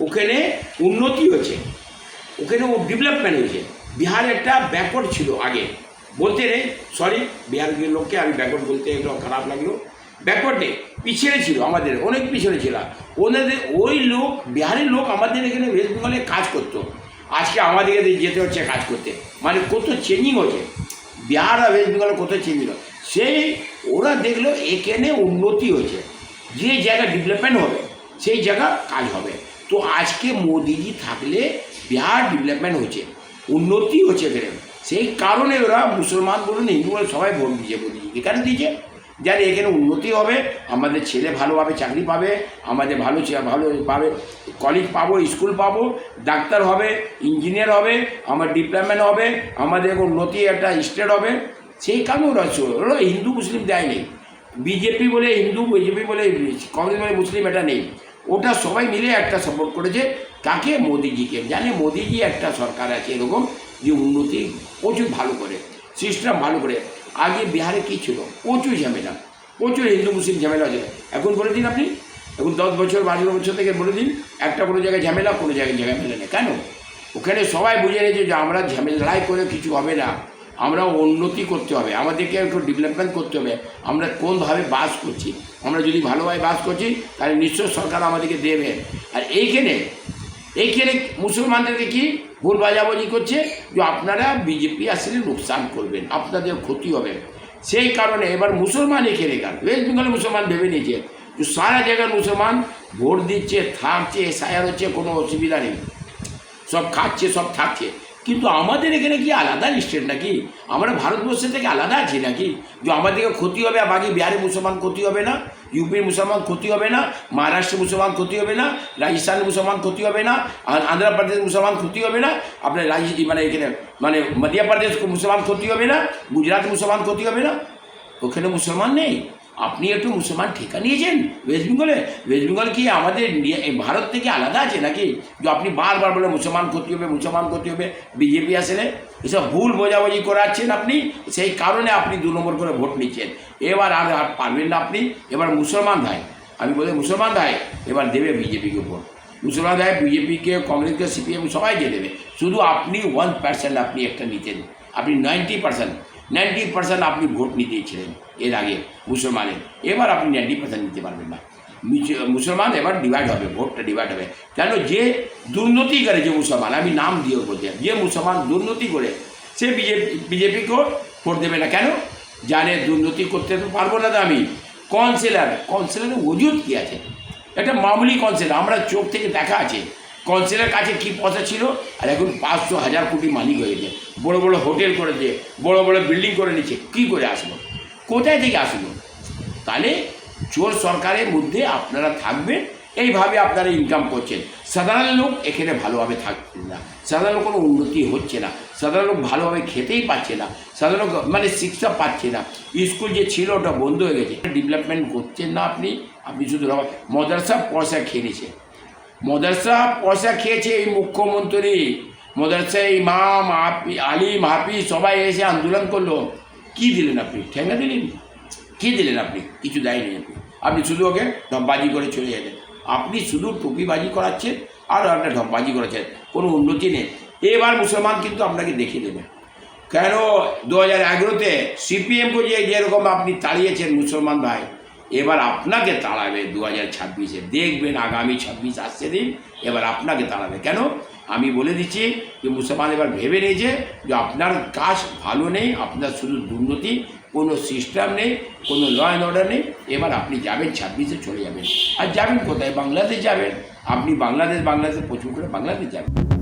ওখানে উন্নতি হয়েছে। ওখানে ও ডেভেলপমেন্ট হয়েছে। বিহার একটা ব্যাকওয়ার্ড ছিল আগে। বলতে নেই সরি বিহারের লোককে আমি ব্যাকওয়ার্ড বলতে একটু খারাপ লাগল। ব্যাকওয়ার্ড নেই, পিছনে ছিল আমাদের, অনেক পিছনে ছিল। ওনাদের, ওই লোক, বিহারের লোক আমাদের এখানে ওয়েস্ট বেঙ্গলে কাজ করতো। আজকে আমাদেরকে যেতে হচ্ছে কাজ করতে। মানে কত চেঞ্জিং হচ্ছে বিহার আর ওয়েস্ট বেঙ্গলে কত চেঞ্জিং হচ্ছে সেই, ওরা দেখল এখানে উন্নতি হয়েছে। যে জায়গা ডেভেলপমেন্ট হবে, সেই জায়গা কাজ হবে। তো আজকে মোদিজি থাকলে বিহার ডেভেলপমেন্ট হচ্ছে উন্নতি হচ্ছে এখানে। সেই কারণে ওরা মুসলমান বলুন, হিন্দু বলুন, সবাই ভোট দিয়েছে মোদিজিকে। কেন দিয়েছে? জানি এখানে উন্নতি হবে, আমাদের ছেলে ভালোভাবে চাকরি পাবে, আমাদের ভালো ভালো পাবে কলেজ পাবো স্কুল পাবো, ডাক্তার হবে ইঞ্জিনিয়ার হবে, আমার ডিপ্লোমেন্ট হবে, আমাদের উন্নতি একটা স্টেট হবে। সেই কারণে ওরা ওরা হিন্দু, মুসলিম দেয়নি। বিজেপি বলে হিন্দু, বিজেপি বলে, কংগ্রেস বলে, মুসলিম এটা নেই। ওটা সবাই মিলে একটা সাপোর্ট করেছে। কাকে? মোদিজিকে। জানে মোদিজি একটা সরকার আছে এরকম যে উন্নতি প্রচুর ভালো করে সিস্টেম ভালো করে। আগে বিহারে কী ছিল? প্রচুর ঝামেলা, প্রচুর হিন্দু মুসলিম ঝামেলা আছে এখন বলে দিন আপনি, এখন দশ বছর, বারো বছর থেকে বলে দিন, একটা কোনো জায়গায় ঝামেলা, কোনো জায়গায় ঝামেলা নেই। কেন? ওখানে সবাই বুঝে নিয়েছে যে আমরা ঝামেলাই করে কিছু হবে না। আমরা উন্নতি করতে হবে, আমাদেরকে একটু ডেভেলপমেন্ট করতে হবে। আমরা কোনভাবে বাস করছি? আমরা যদি ভালোভাবে বাস করছি, তাহলে নিশ্চয় সরকার আমাদেরকে দেবে। আর এইখানে এইখানে মুসলমানদেরকে কি ভুল বাজাবাজি করছে? যে আপনারা বিজেপি আসলে লোকসান করবেন, আপনাদের ক্ষতি হবে। সেই কারণে এবার মুসলমান এখানে গেল ওয়েস্ট বেঙ্গলে মুসলমান ভেবে নিয়েছে। যে সারা জায়গার মুসলমান ভোট দিচ্ছে, থাকছে এসআইআর হচ্ছে, কোনো অসুবিধা নেই। সব খাচ্ছে, সব থাকছে। কিন্তু আমাদের এখানে কি আলাদা স্টেট নাকি? আমরা ভারতবর্ষের থেকে আলাদা আছি নাকি? যে আমাদেরকে ক্ষতি হবে, বাকি বিহারে মুসলমান ক্ষতি হবে না ইউপির মুসলমান ক্ষতি হবে না মহারাষ্ট্রের মুসলমান ক্ষতি হবে না রাজস্থানের মুসলমান ক্ষতি হবে না, আর আন্ধ্রপ্রদেশের মুসলমান ক্ষতি হবে না, আপনার রাজ মানে এখানে মানে মধ্যপ্রদেশ মুসলমান ক্ষতি হবে না গুজরাট মুসলমান ক্ষতি হবে না। ওখানে মুসলমান নেই। আপনি একটু মুসলমান ঠিকা নিয়েছেন ওয়েস্ট বেঙ্গলে ওয়েস্ট বেঙ্গল কি আমাদের ভারত থেকে আলাদা আছে নাকি? যে আপনি বারবার বলে মুসলমান ক্ষতি হবে, মুসলমান ক্ষতি হবে বিজেপি আসলে এসব ভুল বোঝাবুঝি করাচ্ছেন আপনি, সেই কারণে আপনি দু নম্বর করে ভোট নিচ্ছেন। এবার আর আর পারবেন না আপনি, এবার মুসলমান ভাই, আমি বলি মুসলমান ভাই, এবার দেবে বিজেপিকে ভোট। মুসলমান ভাই বিজেপিকে কংগ্রেসকে সিপিএম সবাইকে দেবে। শুধু আপনি ওয়ান পার্সেন্ট আপনি একটা নিতেন। আপনি নাইনটি পার্সেন্ট নাইনটি পার্সেন্ট আপনি ভোট নিতেছিলেন এর আগে মুসলমানের। এবার আপনি নাইনটি পার্সেন্ট নিতে পারবেন না। মুসলমান এবার ডিভাইড হবে, ভোটটা ডিভাইড হবে। কেন? যে দুর্নীতি করে যে মুসলমান, আমি নাম দিয়ে বলতে যে মুসলমান দুর্নীতি করে, সে বিজেপি বিজেপিকেও ভোট দেবে না। কেন? জানে দুর্নীতি করতে তো পারব না আমি। কাউন্সিলর, কাউন্সিলরের ওজুদ কী আছে? একটা মামুলি কাউন্সিলর, আমরা চোখ থেকে দেখা আছে। কাউন্সিলের কাছে কী পয়সা ছিল? আর এখন পাঁচশো হাজার কোটি মালিক হয়েছে বড় বড় হোটেল করেছে বড় বড় বিল্ডিং করে নিচ্ছে। কী করে আসলো কোথায় থেকে আসলো তাহলে চোর সরকারের মধ্যে আপনারা থাকবেন, এইভাবে আপনারা ইনকাম করছেন। সাধারণ লোক এখানে ভালোভাবে থাকছেন না। সাধারণ কোনো উন্নতি হচ্ছে না। সাধারণ লোক ভালোভাবে খেতেই পাচ্ছে না। সাধারণ মানে শিক্ষা পাচ্ছে না। স্কুল যে ছিল ওটা বন্ধ হয়ে গেছে। ডেভেলপমেন্ট করছেন না আপনি। আপনি শুধু মদারসা পয়সা খেয়ে নিছে মদারসা পয়সা খেয়েছে এই মুখ্যমন্ত্রী। মদারসা ইমাম আপি আলিম হাফি সবাই এসে আন্দোলন করল। কি দিলেন আপনি? ঠেঙ্গা দিলেন? কি দিলেন আপনি? কিছু দেয়নি আপনি। আপনি শুধু ওকে ঢপবাজি করে চলে যেতেন আপনি শুধু টুপিবাজি করাচ্ছেন আর একটা ঢপবাজি করাচ্ছেন কোনো উন্নতি নেই। এবার মুসলমান কিন্তু আপনাকে দেখিয়ে দেবে কেন? দু হাজার এগারোতে সিপিএমকে যে যেরকম আপনি তাড়িয়েছেন মুসলমান ভাই এবার আপনাকে তাড়াবে দু হাজার ছাব্বিশে। দেখবেন আগামী ছাব্বিশ আসছে দিন, এবার আপনাকে তাড়াবে। কেন? আমি বলে দিচ্ছি যে মুসলমান এবার ভেবে নিয়েছে যে আপনার কাজ ভালো নেই, আপনার শুধু দুর্নীতি, কোনো সিস্টেম নেই, কোনো ল অ্যান্ড অর্ডার নেই, এবার আপনি যাবেন ছাব্বিশে চলে যাবেন। আর যাবেন কোথায়? বাংলাদেশ যাবেন। আপনি বাংলাদেশ বাংলাদেশ প্রচুর করে বাংলাদেশ যাবেন।